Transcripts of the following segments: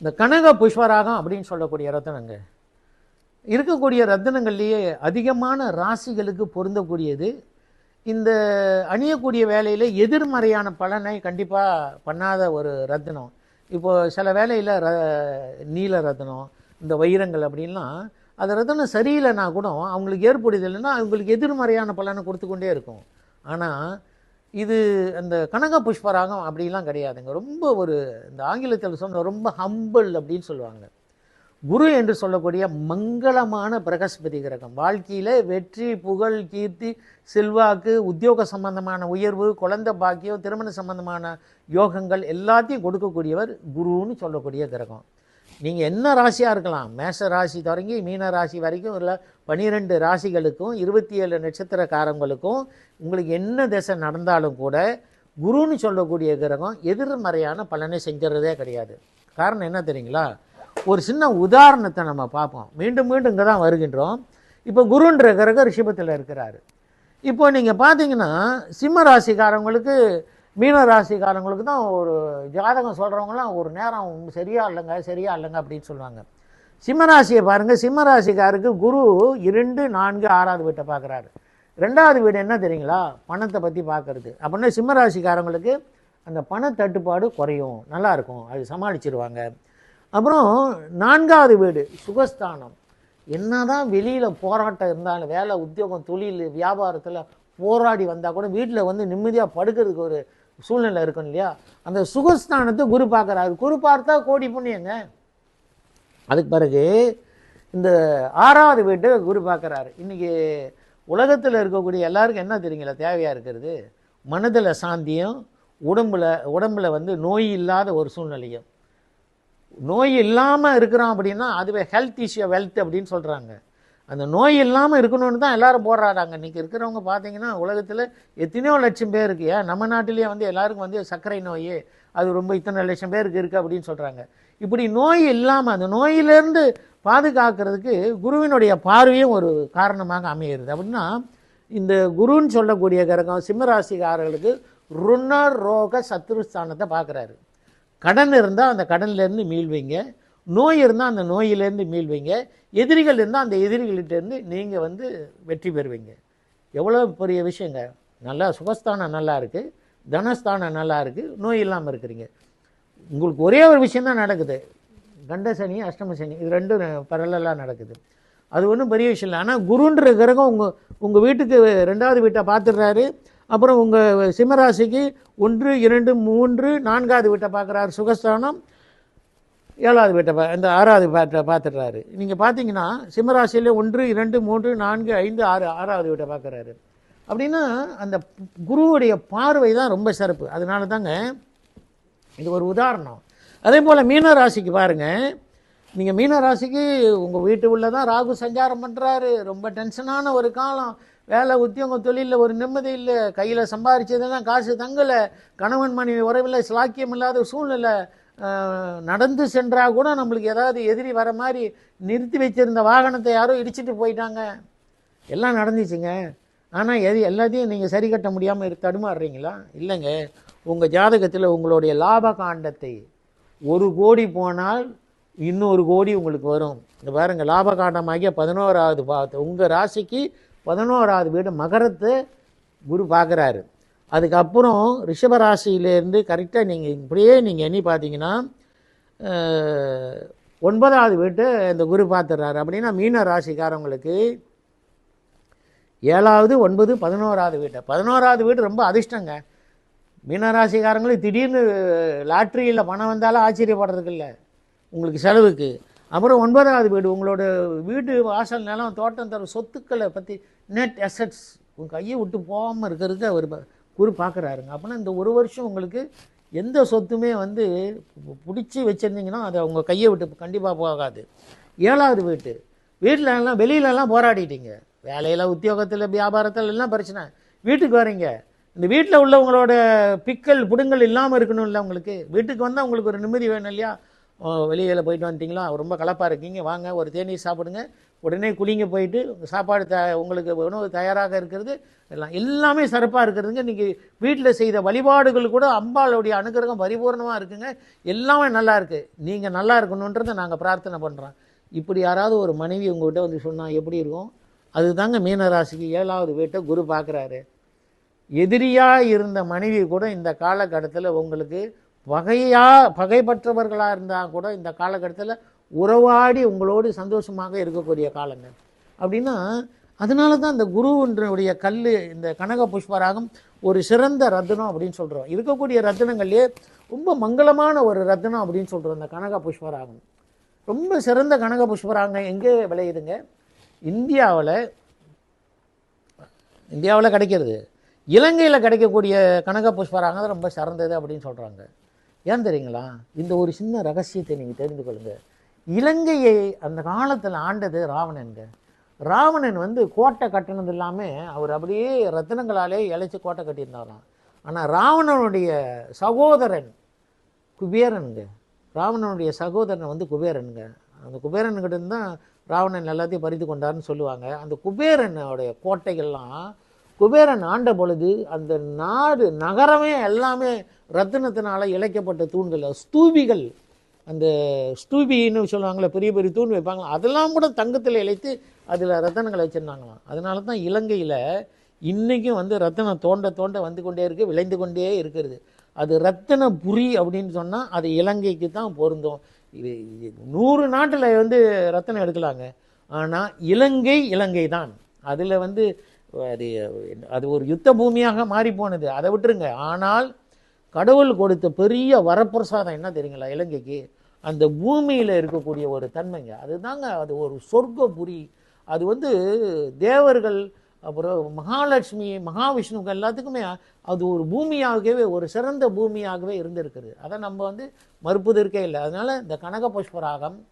இந்த கனக புஷ்பராகம் அப்படின்னு சொல்லக்கூடிய ரத்தனங்க. இருக்கக்கூடிய ரத்தனங்கள்லேயே அதிகமான ராசிகளுக்கு பொருந்தக்கூடியது. இந்த அணியக்கூடிய வேலையில் எதிர்மறையான பலனை கண்டிப்பாக பண்ணாத ஒரு ரத்தினம். இப்போது சில வேலையில் ர நீல ரத்தினம் இந்த வைரங்கள் அப்படின்லாம் அது ரத்தினம் சரியில்லைன்னா கூட அவங்களுக்கு ஏற்படுது இல்லைன்னா அவங்களுக்கு எதிர்மறையான பலனை கொடுத்து கொண்டே இருக்கும். ஆனால் இது அந்த கனக புஷ்பராகம் அப்படிலாம் கிடையாதுங்க. ரொம்ப ஒரு இந்த ஆங்கிலத்தில் சொன்ன ரொம்ப ஹம்பிள் அப்படின்னு சொல்லுவாங்க. குரு என்று சொல்லக்கூடிய மங்களமான பிரகஸ்பதி கிரகம். வாழ்க்கையில் வெற்றி புகழ் கீர்த்தி செல்வாக்கு உத்தியோக சம்பந்தமான உயர்வு குழந்தை பாக்கியம் திருமண சம்பந்தமான யோகங்கள் எல்லாத்தையும் கொடுக்கக்கூடியவர் குருன்னு சொல்லக்கூடிய கிரகம். நீங்கள் என்ன ராசியாக இருக்கலாம்? மேஷ ராசி தொடங்கி மீன ராசி வரைக்கும் இல்லை பனிரெண்டு ராசிகளுக்கும் இருபத்தி ஏழு நட்சத்திரக்காரங்களுக்கும் உங்களுக்கு என்ன திசை நடந்தாலும் கூட குருன்னு சொல்லக்கூடிய கிரகம் எதிர்மறையான பலனை செஞ்சுறதே கிடையாது. காரணம் என்ன தெரியுங்களா? ஒரு சின்ன உதாரணத்தை நம்ம பார்ப்போம். மீண்டும் மீண்டும் இங்கே தான் வருகின்றோம். இப்போ குருன்ற கிரகம் ரிஷபத்தில் இருக்கிறாரு. இப்போ நீங்கள் பார்த்தீங்கன்னா சிம்ம ராசிக்காரவங்களுக்கு மீன ராசிக்காரங்களுக்கு தான் ஒரு ஜாதகம் சொல்கிறவங்களாம் ஒரு நேரம் சரியா இல்லைங்க சரியா இல்லைங்க அப்படின்னு சொல்லுவாங்க. சிம்மராசியை பாருங்கள் சிம்மராசிக்காருக்கு குரு இரண்டு நான்கு ஆறாவது வீட்டை பார்க்குறாரு. ரெண்டாவது வீடு என்ன தெரியுங்களா? பணத்தை பற்றி பார்க்குறது. அப்படின்னா சிம்மராசிக்காரங்களுக்கு அந்த பண தட்டுப்பாடு குறையும். நல்லாயிருக்கும் அது சமாளிச்சிருவாங்க. அப்புறம் நான்காவது வீடு சுகஸ்தானம். என்ன தான் வெளியில் போராட்டம் இருந்தாலும் வேலை உத்தியோகம் தொழில் வியாபாரத்தில் போராடி வந்தால் கூட வீட்டில் வந்து நிம்மதியாக படுக்கிறதுக்கு ஒரு சூழ்நிலை இருக்கும் இல்லையா? அந்த சுகஸ்தானத்தை குரு பார்க்குறாரு. குரு பார்த்தா கோடி புண்ணியங்க. அதுக்கு பிறகு இந்த ஆறாவது வீட்டை குரு பார்க்குறாரு. இன்றைக்கி உலகத்தில் இருக்கக்கூடிய எல்லாருக்கும் என்ன தெரியுங்களா? தேவையாக இருக்கிறது? மனதில் சாந்தியும் உடம்புல உடம்பில் வந்து நோய் இல்லாத ஒரு சூழ்நிலையும். நோய் இல்லாமல் இருக்கிறோம் அப்படின்னா அதுவே ஹெல்த் இஷ்யூ வெல்த் அப்படின்னு சொல்கிறாங்க அந்த நோய் இல்லாமல் இருக்கணும்னு தான் எல்லாரும் போடுறாராங்க இன்றைக்கி இருக்கிறவங்க பார்த்தீங்கன்னா உலகத்தில் எத்தனையோ லட்சம் பேருக்கு ஏன்? நம்ம நாட்டிலேயே வந்து எல்லாருக்கும் வந்து சர்க்கரை நோய் அது ரொம்ப இத்தனை லட்சம் பேருக்கு இருக்குது அப்படின்னு சொல்கிறாங்க இப்படி நோய் இல்லாமல் அந்த நோயிலேருந்து பாதுகாக்கிறதுக்கு குருவினுடைய பார்வையும் ஒரு காரணமாக அமையிறது. அப்படின்னா இந்த குருன்னு சொல்லக்கூடிய கிரகம் சிம்மராசிக்காரர்களுக்கு ருணர் ரோக சத்ருஸ்தானத்தை பார்க்குறாரு கடன் இருந்தால் அந்த கடன்லேருந்து மீள்வீங்க. நோய் இருந்தால் அந்த நோயிலேருந்து மீள்வீங்க. எதிரிகள் இருந்தால் அந்த எதிரிகள்கிட்டேருந்து நீங்கள் வந்து வெற்றி பெறுவீங்க. எவ்வளோ பெரிய விஷயங்க. நல்லா சுகஸ்தானம் நல்லா இருக்குது தனஸ்தானம் நல்லா இருக்குது நோய் இல்லாமல் இருக்கிறீங்க. உங்களுக்கு ஒரே ஒரு விஷயந்தான் நடக்குது. கண்ட சனி அஷ்டம சனி இது ரெண்டும் பரலலாக நடக்குது. அது ஒன்றும் பெரிய விஷயம் இல்லை. ஆனால் குருன்ற கிரகம் உங்கள் உங்கள் வீட்டுக்கு ரெண்டாவது வீட்டை பார்த்துடுறாரு. அப்புறம் உங்கள் சிம்மராசிக்கு ஒன்று இரண்டு மூன்று நான்காவது வீட்டை பார்க்குறாரு. சுகஸ்தானம் ஏழாவது வீட்டை பா இந்த ஆறாவது பாட்டை பார்த்துடுறாரு. நீங்கள் பார்த்தீங்கன்னா சிம்மராசியில் ஒன்று இரண்டு மூன்று நான்கு ஐந்து ஆறு ஆறாவது வீட்டை பார்க்குறாரு. அப்படின்னா அந்த குருவுடைய பார்வை தான் ரொம்ப சிறப்பு. அதனால தாங்க இது ஒரு உதாரணம். அதே போல் மீன ராசிக்கு பாருங்கள் நீங்கள் மீன ராசிக்கு உங்கள் வீட்டு உள்ளே தான் ராகு சஞ்சாரம் பண்ணுறாரு ரொம்ப டென்ஷனான ஒரு காலம். வேலை உத்தியோகம் தொழிலில் ஒரு நிம்மதி இல்லை. கையில் சம்பாரிச்சதெல்லாம் காசு தங்கலை. கணவன் மனைவி உறவில் சிலாக்கியம் இல்லாத சூழ்நிலை. நடந்து சென்றால் கூட நம்மளுக்கு ஏதாவது எதிரி வர மாதிரி நிறுத்தி வச்சிருந்த வாகனத்தை யாரோ இடிச்சிட்டு போயிட்டாங்க. எல்லாம் நடந்துச்சுங்க. ஆனால் எது எல்லாத்தையும் நீங்கள் சரி கட்ட முடியாமல் தடுமாறுறீங்களா? இல்லைங்க. உங்கள் ஜாதகத்தில் உங்களுடைய லாப காண்டத்தை ஒரு கோடி போனால் இன்னொரு கோடி உங்களுக்கு வரும். இந்த பாருங்க லாப காண்டமாகிய பதினோராவது பாவத்தை உங்கள் ராசிக்கு பதினோராவது வீடு மகரத்தை குரு பார்க்குறாரு. அதுக்கப்புறம் ரிஷபராசியிலேருந்து கரெக்டாக நீங்கள் இப்படியே நீங்கள் எண்ணி பார்த்தீங்கன்னா ஒன்பதாவது வீட்டை இந்த குரு பார்த்துடுறாரு. அப்படின்னா மீன ராசிக்காரவங்களுக்கு ஏழாவது ஒன்பது பதினோராவது வீட்டை. பதினோராவது வீடு ரொம்ப அதிர்ஷ்டங்க. மீனராசிக்காரங்களுக்கு திடீர்னு லாட்ரியில் பணம் வந்தாலும் ஆச்சரியப்படுறதுக்கு இல்லை. உங்களுக்கு செலவுக்கு. அப்புறம் ஒன்பதாவது வீடு உங்களோட வீடு வாசல் நிலம் தோட்டம் தர சொத்துக்களை பற்றி நெட் அசட்ஸ் உங்கள் கையை விட்டு போகாமல் இருக்கிறதுக்கு அவர் குரு பார்க்குறாருங்க அப்படின்னா இந்த ஒரு வருஷம் உங்களுக்கு எந்த சொத்துமே வந்து பிடிச்சி வச்சுருந்தீங்கன்னா அதை உங்கள் கையை விட்டு கண்டிப்பாக போகாது. ஏழாவது வீட்டு. வீட்டிலலாம் வெளியிலலாம் போராடிட்டீங்க. வேலையில் உத்தியோகத்தில் வியாபாரத்தில் எல்லாம் பிரச்சனை. வீட்டுக்கு வரீங்க. இந்த வீட்டில் உள்ளவங்களோட பிக்கல் புடுங்கல் இல்லாமல் இருக்கணும்ல உங்களுக்கு. வீட்டுக்கு வந்தால் உங்களுக்கு ஒரு நிம்மதி வேணும் இல்லையா? வெளியில் போயிட்டு வந்துட்டிங்களா? ரொம்ப கலப்பாக இருக்கீங்க. வாங்க ஒரு தேநீர் சாப்பிடுங்க. உடனே குளிங்க போயிட்டு சாப்பாடு த உங்களுக்கு உணவு தயாராக இருக்கிறது எல்லாம் எல்லாமே சிறப்பாக இருக்கிறதுங்க. நீங்கள் வீட்டில் செய்த வழிபாடுகள் கூட அம்பாளுடைய அனுகிரகம் பரிபூர்ணமாக இருக்குங்க. எல்லாமே நல்லா இருக்குது நீங்கள் நல்லா இருக்கணுன்றதை நாங்கள் பிரார்த்தனை பண்ணுறோம் இப்படி யாராவது ஒரு மனைவி உங்கள்கிட்ட வந்து சொன்னால் எப்படி இருக்கும்? அதுதாங்க மீனராசிக்கு ஏழாவது வீட்டை குரு பார்க்குறாரு எதிரியாக இருந்த மனைவி கூட இந்த காலகட்டத்தில் உங்களுக்கு பகையா பகைப்பற்றவர்களாக இருந்தால் கூட இந்த காலகட்டத்தில் உறவாடி உங்களோடு சந்தோஷமாக இருக்கக்கூடிய காலங்கள். அப்படின்னா அதனால தான் இந்த குருவினுடைய கல் இந்த கனக புஷ்பராகம் ஒரு சிறந்த ரத்தினம் அப்படின்னு சொல்கிறோம் இருக்கக்கூடிய ரத்தினங்கள்லேயே ரொம்ப மங்களமான ஒரு ரத்தினம் அப்படின்னு சொல்கிறோம் இந்த கனக புஷ்பராகம். ரொம்ப சிறந்த கனக புஷ்பராகம் எங்கே விளையுதுங்க? இந்தியாவில் இந்தியாவில் கிடைக்கிறது. இலங்கையில் கிடைக்கக்கூடிய கனக புஷ்பராகம் ரொம்ப சிறந்தது அப்படின்னு சொல்கிறாங்க ஏன் தெரியுங்களா? இந்த ஒரு சின்ன ரகசியத்தை நீங்கள் தெரிந்து கொள்ளுங்கள் இலங்கையை அந்த காலத்தில் ஆண்டது ராவணனுங்க ராவணன் வந்து கோட்டை கட்டினது இல்லாமல் அவர் அப்படியே ரத்தினங்களாலே இழைச்சி கோட்டை கட்டியிருந்தாராம். ஆனால் ராவணனுடைய சகோதரன் குபேரனுங்க. ராவணனுடைய சகோதரன் வந்து குபேரனுங்க. அந்த குபேரன்கிட்ட தான் ராவணன் எல்லாத்தையும் பறித்து கொண்டாருன்னு சொல்லுவாங்க. அந்த குபேரனுடைய கோட்டைகள்லாம் குபேரன் ஆண்ட பொழுது அந்த நாடு நகரமே எல்லாமே ரத்தினத்தினால் இழைக்கப்பட்ட தூண்கள். ஸ்தூபிகள். அந்த ஸ்தூபின்னு சொல்லுவாங்களே பெரிய பெரிய தூண் வைப்பாங்க அதெல்லாம் கூட தங்கத்தில் இழைத்து அதில் ரத்தனங்களை வச்சுருந்தாங்களாம். அதனால தான் இலங்கையில் இன்றைக்கும் வந்து ரத்தனம் தோண்ட தோண்ட வந்து கொண்டே இருக்குது விளைந்து கொண்டே இருக்கிறது. அது ரத்தின புரி அப்படின்னு சொன்னால் அது இலங்கைக்கு தான் பொருந்தும். இது நூறு நாட்டில் வந்து ரத்தனம் எடுக்கலாங்க. ஆனால் இலங்கை இலங்கை தான். அதில் வந்து அது அது ஒரு யுத்த பூமியாக மாறி போனது. அதை விட்டுருங்க. ஆனால் கடவுள் கொடுத்த பெரிய வரப்பிரசாதம் என்ன தெரியுங்களா? இலங்கைக்கு. அந்த பூமியில் இருக்கக்கூடிய ஒரு தன்மைங்க. அதுதாங்க அது ஒரு சொர்க்கபுரி. அது வந்து தேவர்கள் அப்புறம் மகாலட்சுமி மகாவிஷ்ணுக்கு எல்லாத்துக்குமே அது ஒரு பூமியாகவே ஒரு சிறந்த பூமியாகவே இருந்திருக்குது. அதை நம்ம வந்து மறுப்பதற்கே இல்லை. அதனால் இந்த கனக புஷ்பராகம்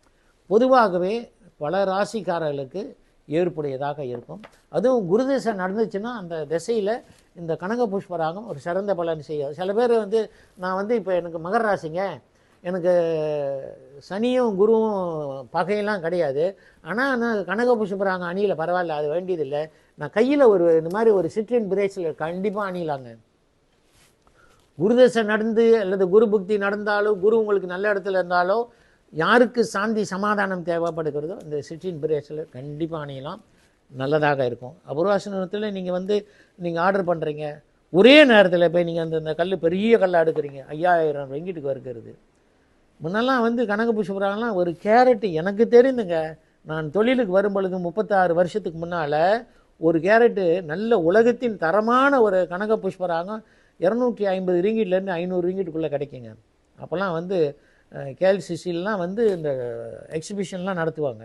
பொதுவாகவே பல ராசிக்காரர்களுக்கு ஏற்புடையதாக இருக்கும். அதுவும் குரு திசை நடந்துச்சுன்னா அந்த திசையில் இந்த கனக புஷ்பராகம் ஒரு சிறந்த பலன் செய்யும். சில பேர் வந்து நான் வந்து இப்போ எனக்கு மகர ராசிங்க. எனக்கு சனியும் குருவும் பகையெல்லாம் கிடையாது. ஆனால் நான் கனக புஷ்பராகம் அணியில் பரவாயில்ல அது வேண்டியதில்லை. நான் கையில் ஒரு இந்த மாதிரி ஒரு சிட்ரின் பிரேஸில் கண்டிப்பாக அணியலாங்க. குருதசை நடந்து அல்லது குரு புக்தி நடந்தாலோ குரு உங்களுக்கு நல்ல இடத்துல இருந்தாலோ யாருக்கு சாந்தி சமாதானம் தேவைப்படுகிறதோ இந்த சிட்டின் பிரேஸில் கண்டிப்பாக அணியலாம். நல்லதாக இருக்கும். அபூர்வாசனத்தில் நீங்கள் வந்து நீங்கள் ஆர்டர் பண்ணுறீங்க ஒரே நேரத்தில் போய் நீங்கள் அந்த இந்த கல் பெரிய கல்லாக எடுக்கிறீங்க. ஐயாயிரம் வெங்கிட்டுக்கு வருகிறது. முன்னெல்லாம் வந்து கனக புஷ்பராகலாம் ஒரு கேரட்டு எனக்கு தெரிந்துங்க. நான் தொழிலுக்கு வரும்பொழுது முப்பத்தாறு வருஷத்துக்கு முன்னால் ஒரு கேரட்டு நல்ல உலகத்தின் தரமான ஒரு கனக புஷ்பராகம் இரநூற்றி ஐம்பது ரிங்கிட்லேருந்து ஐநூறு ரிங்கிட்டுக்குள்ளே கிடைக்குங்க. அப்போல்லாம் வந்து கேஎல்சிசிலாம் வந்து இந்த எக்ஸிபிஷன்லாம் நடத்துவாங்க.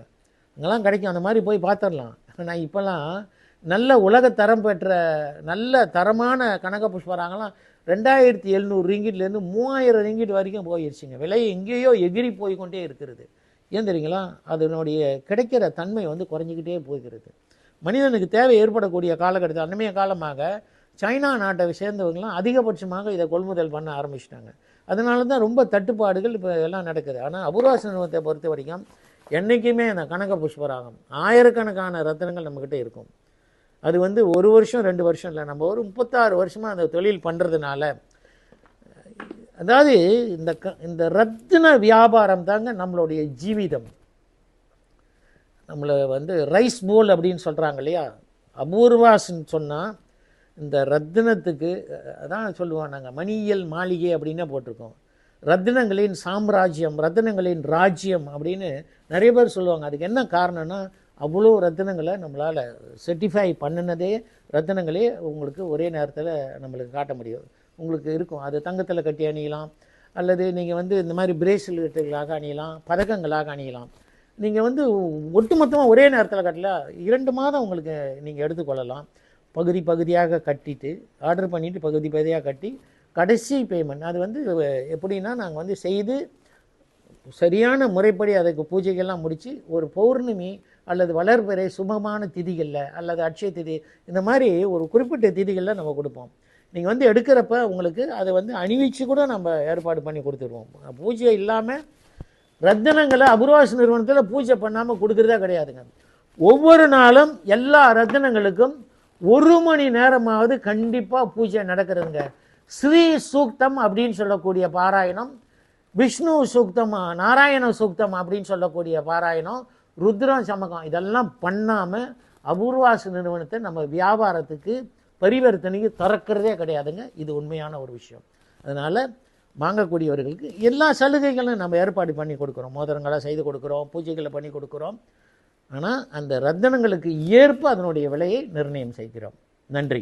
அங்கெல்லாம் கிடைக்கும். அந்த மாதிரி போய் பார்த்துடலாம் நான் இப்போல்லாம் நல்ல உலகத்தரம் பெற்ற நல்ல தரமான கனக புஷ்பராங்கெல்லாம் ரெண்டாயிரத்தி எழுநூறு ரிங்கிட்லேருந்து மூவாயிரம் ரிங்கிட் வரைக்கும் போயிடுச்சுங்க விலை எங்கேயோ எகிரி போய் கொண்டே இருக்கிறது. ஏன் தெரியுங்களா? அதனுடைய கிடைக்கிற தன்மை வந்து குறைஞ்சிக்கிட்டே போகிறது. மனிதனுக்கு தேவை ஏற்படக்கூடிய காலகட்டத்தில் அண்மைய காலமாக சைனா நாட்டை சேர்ந்தவங்களாம் அதிகபட்சமாக இதை கொள்முதல் பண்ண ஆரம்பிச்சிட்டாங்க. அதனால தான் ரொம்ப தட்டுப்பாடுகள் இப்போ எல்லாம் நடக்குது. ஆனால் அபூர்வாசனத்தை பொறுத்த வரைக்கும் என்றைக்குமே அந்த கனக புஷ்பராகம் ஆயிரக்கணக்கான ரத்தினங்கள் நம்மக்கிட்ட இருக்கும். அது வந்து ஒரு வருஷம் ரெண்டு வருஷம் இல்லை. நம்ம ஒரு முப்பத்தாறு வருஷமாக அந்த தொழில் பண்ணுறதுனால அதாவது இந்த க இந்த ரத்தின வியாபாரம் தாங்க நம்மளுடைய ஜீவிதம். நம்மளை வந்து ரைஸ் போல் அப்படின்னு சொல்கிறாங்க இல்லையா? அபூர்வாஸ்ன்னு சொன்னால் இந்த ரத்தினத்துக்கு அதான் சொல்லுவோம் நாங்கள் மணியியல் மாளிகை அப்படின்னே போட்டிருக்கோம். ரத்தினங்களின் சாம்ராஜ்யம் ரத்தினங்களின் ராஜ்யம் அப்படின்னு நிறைய பேர் சொல்லுவாங்க. அதுக்கு என்ன காரணம்னா அவ்வளோ ரத்தினங்களை நம்மளால் செர்டிஃபை பண்ணினதே ரத்தினங்களே உங்களுக்கு ஒரே நேரத்தில் நம்மளுக்கு காட்ட முடியும். உங்களுக்கு இருக்கும். அது தங்கத்தில் கட்டி அணியலாம். அல்லது நீங்கள் வந்து இந்த மாதிரி பிரேஸ்லெட்டுகளாக அணியலாம் பதக்கங்களாக அணியலாம். நீங்கள் வந்து ஒட்டுமொத்தமாக ஒரே நேரத்தில் கட்டல இரண்டு மாதம் உங்களுக்கு நீங்கள் எடுத்துக்கொள்ளலாம். பகுதி பகுதியாக கட்டிட்டு ஆர்டர் பண்ணிவிட்டு பகுதி பகுதியாக கட்டி கடைசி பேமெண்ட் அது வந்து எப்படின்னா நாங்கள் வந்து செய்து சரியான முறைப்படி அதுக்கு பூஜைகள்லாம் முடித்து ஒரு பௌர்ணமி அல்லது வளர்பிறை சுபமான திதிகளில் அல்லது அட்சய திதி இந்த மாதிரி ஒரு குறிப்பிட்ட திதிகளில் நம்ம கொடுப்போம். நீங்கள் வந்து எடுக்கிறப்ப உங்களுக்கு அதை வந்து அணிவிச்சு கூட நம்ம ஏற்பாடு பண்ணி கொடுத்துருவோம். பூஜை இல்லாமல் ரத்தினங்களை அபுர்வாச நிறுவனத்தில் பூஜை பண்ணாமல் கொடுக்குறதா கிடையாதுங்க. ஒவ்வொரு நாளும் எல்லா ரத்தினங்களுக்கும் ஒரு மணி நேரமாவது கண்டிப்பாக பூஜை நடக்கிறதுங்க. ஸ்ரீ சூக்தம் அப்படின்னு சொல்லக்கூடிய பாராயணம் விஷ்ணு சூக்தம் நாராயண சூக்தம் அப்படின்னு சொல்லக்கூடிய பாராயணம் ருத்ரம் சமகம் இதெல்லாம் பண்ணாமல் அபூர்வாசு நிறுவனத்தை நம்ம வியாபாரத்துக்கு பரிவர்த்தனைக்கு திறக்கிறதே கிடையாதுங்க. இது உண்மையான ஒரு விஷயம். அதனால் வாங்கக்கூடியவர்களுக்கு எல்லா சலுகைகளும் நம்ம ஏற்பாடு பண்ணி கொடுக்குறோம். மோதிரங்களை செய்து கொடுக்குறோம் பூஜைகளை பண்ணி கொடுக்குறோம். ஆனால் அந்த ரத்தனங்களுக்கு ஏற்ப அதனுடைய விலையை நிர்ணயம் செய்கிறோம். நன்றி.